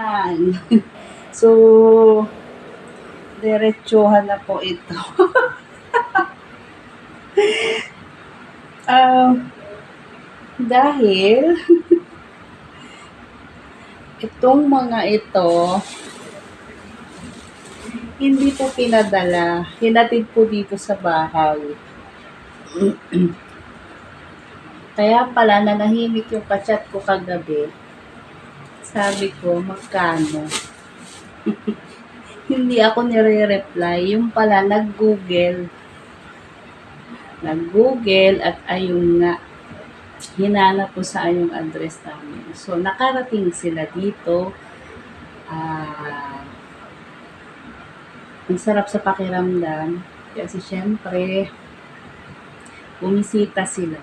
Yan. So, diretsuhan na po ito. Ah, dahil itong mga ito hindi po pinadala. Hinatid po dito sa bahay. Kaya pala nanahimik yung kachat ko kagabi. Sabi ko, magkano? Hindi ako nire-reply. Yung pala, nag-google. Nag-google at ayun nga, hinanap ko saan yung address namin. So, nakarating sila dito. Ah, ang sarap sa pakiramdam. Kasi syempre, bumisita sila.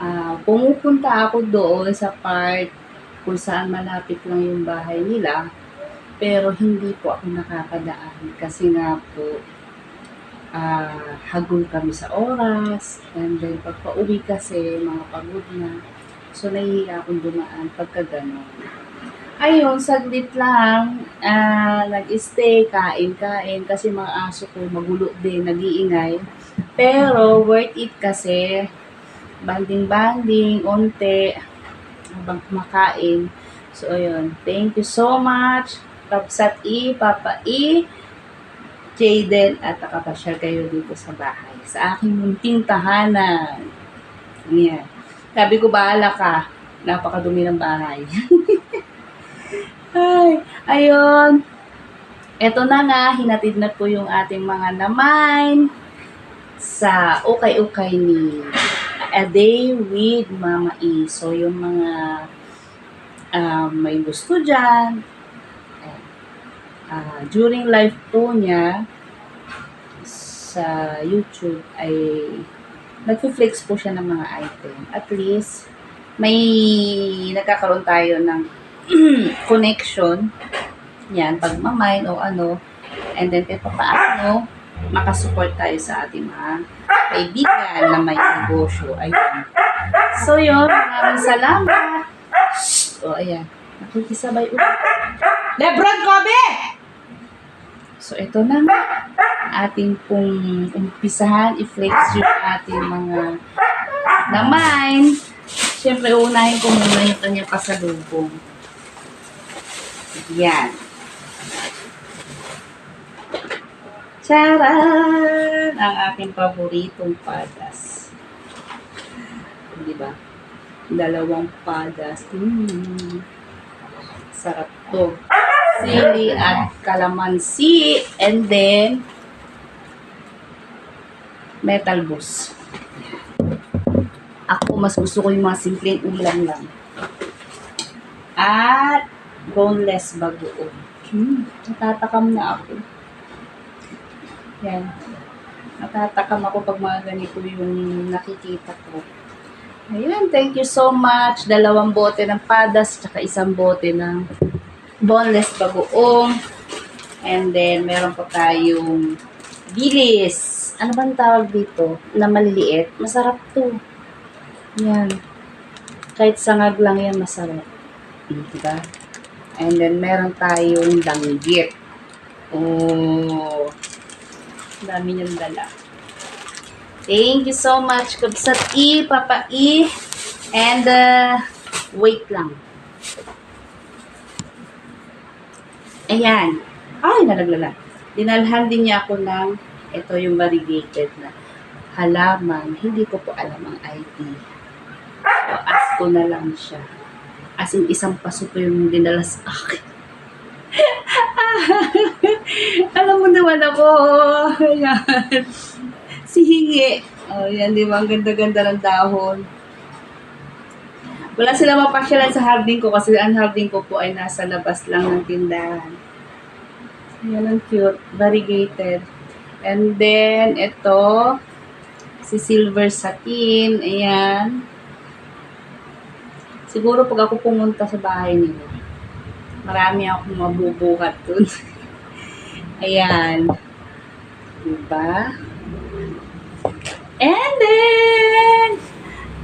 Ah, pumupunta ako doon sa part kung saan malapit lang yung bahay nila. Pero hindi po ako nakakadaan kasi nga po ah hagul kami sa oras and then pag pauwi kasi mga pagod na so nahihiya akong dumaan pagka ganon. Ayun, saglit lang, ah nag-stay, kain-kain, kasi mga aso ko magulo din, nag-iingay. Pero, worth it kasi, banding-banding, onte, habang kumakain. So, ayun, thank you so much, Kapsat E, Papa E, Jaden, at nakapasyal kayo dito sa bahay, sa aking munting tahanan. Ayan. Sabi ko, bahala ka, napakadumi ng bahay. Ay, ayun. Eto na nga, hinatid na po yung ating mga naman sa ukay-ukay ni A Day with Mama E. So, yung mga um, may gusto dyan, ah, during live po niya sa YouTube ay nag-flex po siya ng mga item. At least, may nagkakaroon tayo ng connection. Yan, pag mamine o ano. And then, kahit paano, makasupport tayo sa ating mga kaibigan na may negosyo. Ayun. So, yun. Maraming salamat. Shhh! O, ayan. Nakikisabay ulit. Lebron Kobe! So, ito na nga. Ating pong umpisahan, i-flex yung ating mga naman. Siyempre, unahin ko muna yung kanyang pasalubong. Yan. Charan! Ang aking paboritong padas. Di ba? Dalawang padas. Mm. Sarap to. Sili at kalamansi. And then, metal bus. Ako, mas gusto ko yung mga simpleng ulam lang. At boneless bagoong. Hmm, natatakam na ako. Yan. Natatakam ako pag mga ganito yung nakikita ko. Ayun, thank you so much. Dalawang bote ng padas, tsaka isang bote ng boneless bagoong. And then, meron pa tayong bilis. Ano bang tawag dito? Na maliliit. Masarap to. Yan. Kahit sangag lang yan, masarap. Diba? And then, meron tayong danggit. Oh. Dami niyang dala. Thank you so much, Kabsat E, Papa E. And, uh, wait lang. Ayan. Ay, nalaglala. Dinalhan din niya ako ng, ito yung variegated na halaman. Hindi ko po alam ang ID. So, ask ko na lang siya. As in, isang paso po yung dinala sa akin. alam mo naman ako. Ayan. Si Hingi. Oh, yan, di ba? Ang ganda-ganda ng dahon. Wala sila mapasyalan sa harding ko kasi ang harding ko po ay nasa labas lang ng tindahan. Yan ang cute. Variegated. And then, ito, si Silver Satin. Ayan. Siguro pag ako pumunta sa bahay nila, marami akong mabubuhat dun. Ayan. Diba? And then,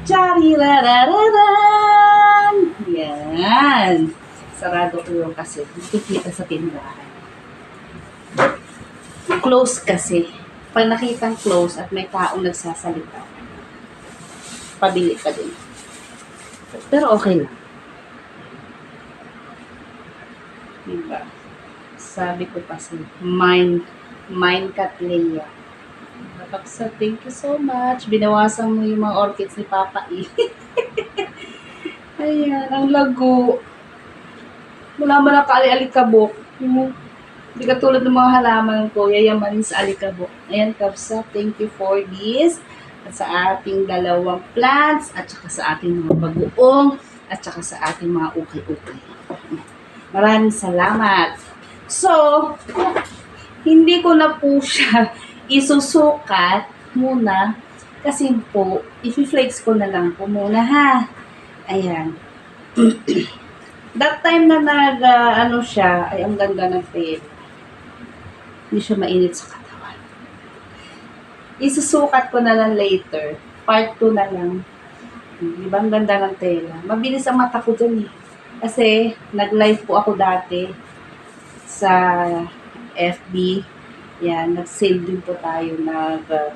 charirarararan! Yan. Sarado ko yun kasi nakikita sa tindahan. Close kasi. Pag nakitang close at may taong nagsasalita, pabili ka din. Pero okay lang. Diba? Sabi ko kasi, mine, mine Katleya. Kapaksa, thank you so much. Binawasan mo yung mga orchids ni Papa E. Ayan, ang lago. Wala man nakaali-alikabok. Yung- Hindi katulad ng mga halaman ko, yayamanin sa alikabok. Ayan, Kapsa, thank you for this. At sa ating dalawang plants, at saka sa ating mga bagoong, at saka sa ating mga ukay-ukay. Maraming salamat. So, hindi ko na po siya isusukat muna kasi po, i-flex ko na lang po muna ha. Ayan. That time na nag, ah, ano siya, ay ang ganda ng tape. Hindi siya mainit sa katawan. Isusukat ko na lang later. Part 2 na lang. Di ba ang ganda ng tela? Mabilis ang mata ko dyan eh. Kasi nag-live po ako dati sa FB. Yan, nag-sale din po tayo nag uh,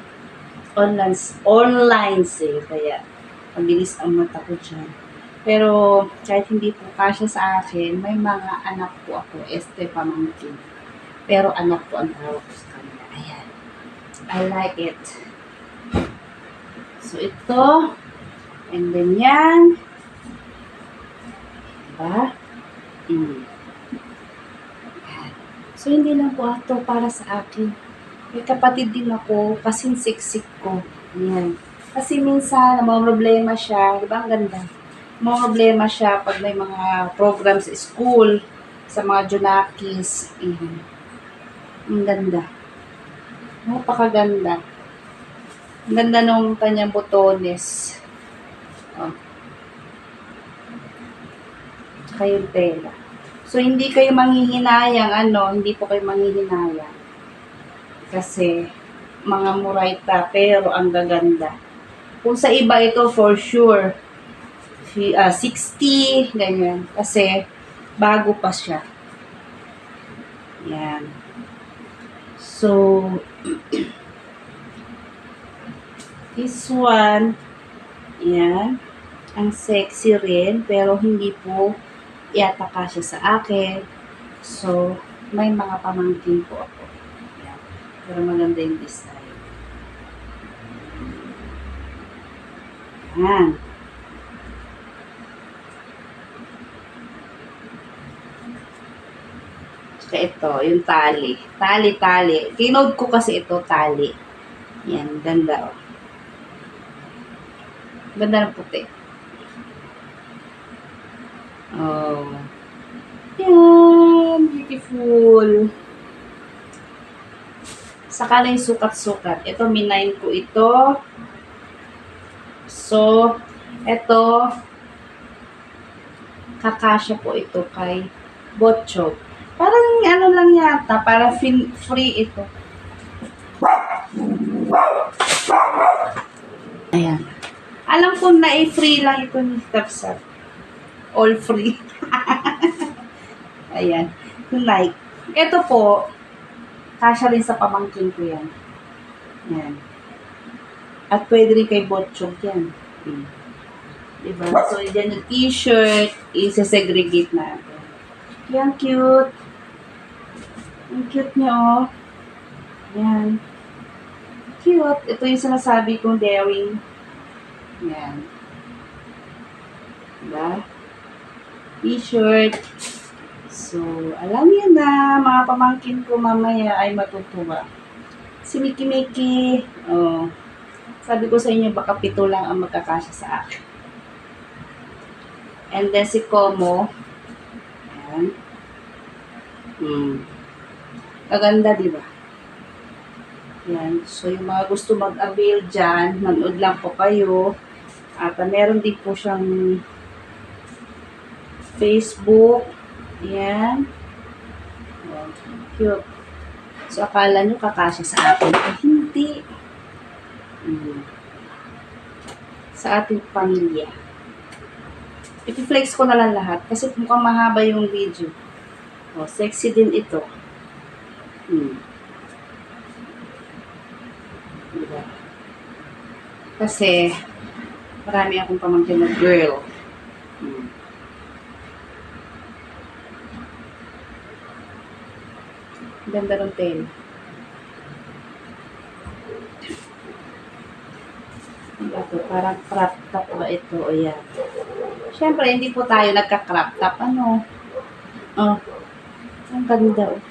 online online sale kaya mabilis ang mata ko dyan. Pero kahit hindi po kasya sa akin, may mga anak po ako, este pamangkin. Pero anak po ang tawag ko sa kanila. Ayan. I like it. So ito, and then yan. Diba? Mm. So, hindi lang po ito para sa akin. May kapatid din ako, kasing siksik ko. Yan. Kasi minsan, mga problema siya. Di ba ang ganda? Mga problema siya pag may mga programs sa school, sa mga junakis. Yan. Ang ganda. Napakaganda. Ang ganda nung kanyang botones. Oh. Tsaka yung tela. So, hindi kayo manghihinayang, ano, hindi po kayo manghihinayang. Kasi, mga murayta, pero ang gaganda. Kung sa iba ito, for sure, fi- ah, 60, ganyan. Kasi, bago pa siya. Yan. So, this one, yan, ang sexy rin, pero hindi po iataka siya sa akin. So, may mga pamangkin po ako. Yan. Pero maganda yung design. Yan. Tsaka ito, yung tali. Tali, tali. Kinode ko kasi ito, tali. Yan, ganda oh. Ganda ng puti. Oh. Yan, beautiful. Saka yung sukat-sukat. Ito, minayin ko ito. So, ito, kakasya po ito kay Botchok. Parang ano lang yata, para free ito. Ayan. Alam ko na i-free lang ito ni Tapsat. All free. Ayan. Like. Ito po, kasya rin sa pamangkin ko yan. Ayan. At pwede rin kay Botchog yan. Diba? So, yan yung t-shirt, isa-segregate natin. Yan, cute. Ang cute niya, oh. Yan. Cute. Ito yung sinasabi kong daring. Yan. Diba? T-shirt. So, alam niyo na, mga pamangkin ko mamaya ay matutuwa. Si Miki Miki, oh, sabi ko sa inyo, baka pito lang ang magkakasya sa akin. And then si Como, ayan. Hmm. Kaganda, di ba? Yan. So, yung mga gusto mag-avail dyan, manood lang po kayo. At uh, meron din po siyang Facebook. Yan. Oh, cute. So, akala nyo kakasya sa akin. Eh, hindi. Hmm. Sa ating pamilya. Ipiflex ko na lang lahat kasi mukhang mahaba yung video. Oh, sexy din ito. Hmm. Diba? Kasi, marami akong pamangkin na girl. Hmm. Ganda ng tail. Ano ba to? Parang crop top ba ito? O yan. Siyempre, hindi po tayo nagka-crop top. Ano? Oh. Ang ganda. Oh.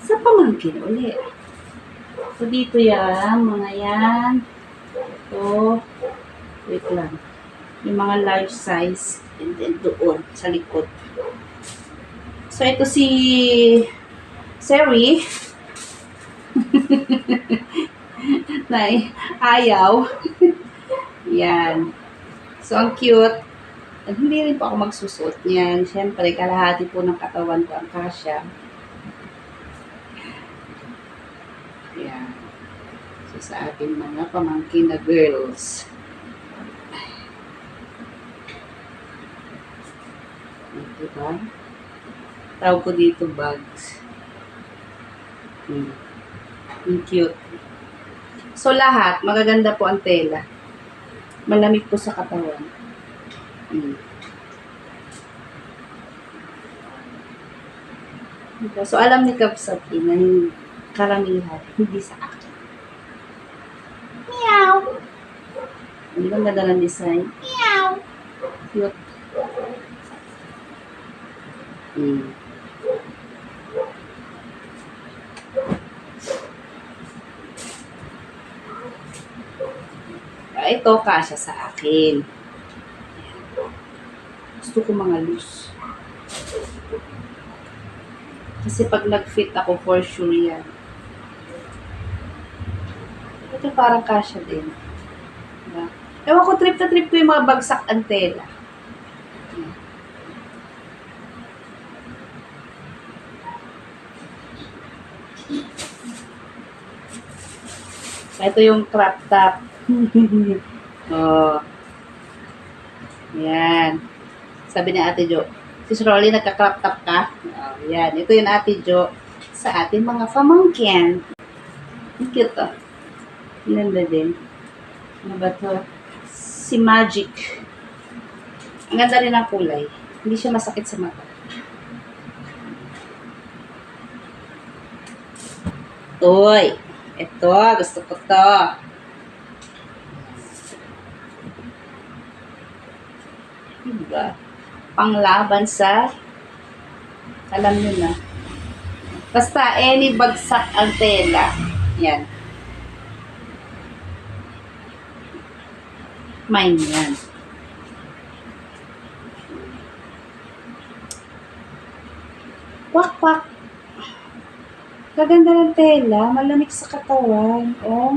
Sa pamangkin uli. So, dito yan. Mga yan. Ito. Wait lang. Yung mga large size. And then doon. Sa likod. So, ito si Seri. na ayaw. Yan. So, ang cute. At hindi rin po ako magsusuot niyan. Siyempre, kalahati po ng katawan ko ang kasya. Yan. So, sa ating mga pamangkin na girls. Diba? Tawag ko dito bags. Hmm. Ang cute. So, lahat, magaganda po ang tela. Malamig po sa katawan. Mm. Diba? So, alam ni Kapsati na yung karamihan, hindi sa akin. Meow! Ang ganda ng design? Meow! Cute. Mm. Ah, Ito, kasya sa akin. Gusto ko mga loose. Kasi pag nag-fit ako, for sure yan. Ito parang kasya din. Diba? Ewan ko, trip na trip ko yung mga bagsak antela. Ito yung crop top. oh. Yan. Sabi ni Ate Jo, Sis Rolly, nagka-crop top ka? Oh, yan. Ito yung Ate Jo sa ating mga pamangkin. Ang cute to. Ganda din. Ano ba to? Si Magic. Ang ganda rin ang kulay. Hindi siya masakit sa mata. Uy! Ito, gusto ko to. Diba? Panglaban sa alam nyo na. Basta any bagsak ang tela. Yan. Mine yan. Kwak, kwak. Kaganda ng tela, malamig sa katawan. Oh.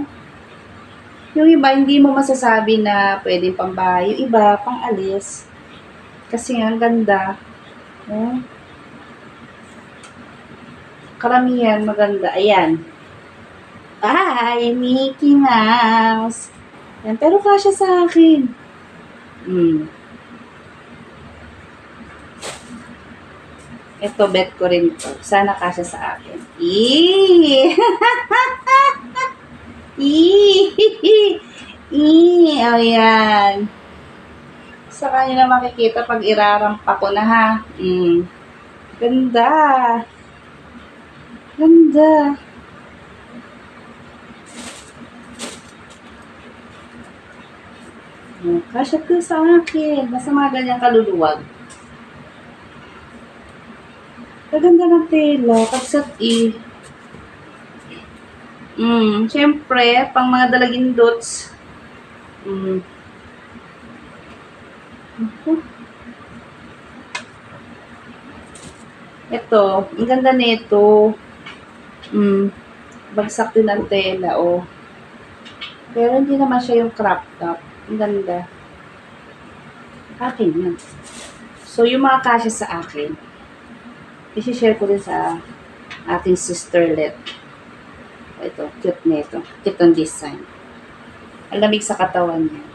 Yung iba, hindi mo masasabi na pwedeng pambahay. Yung iba, pang alis. Kasi ang ganda. Oh. Karamihan, maganda. Ayan. Ay, Mickey Mouse. Yan, pero kasya sa akin. Hmm. Ito, bet ko rin to. Sana kasya sa akin. Eee! Eee! Eee! O yan. Sa kanya na makikita pag irarampa ko na ha. Mm. Ganda. Ganda. Mm, Kasya to sa akin. Basta mga ganyang kaluluwag. Kaganda ng tela. Kapsat eh. Mm, syempre, pang mga dalagin dots. Mm. Ito, ang ganda nito. Mm, bagsak din ang tela, oh. Pero hindi naman siya yung crop top. Ang ganda. Akin yan. So, yung mga kasya sa akin, i-share ko din sa ating sisterlet. Ito, cute nito. Cute ang design. Ang lamig sa katawan niya.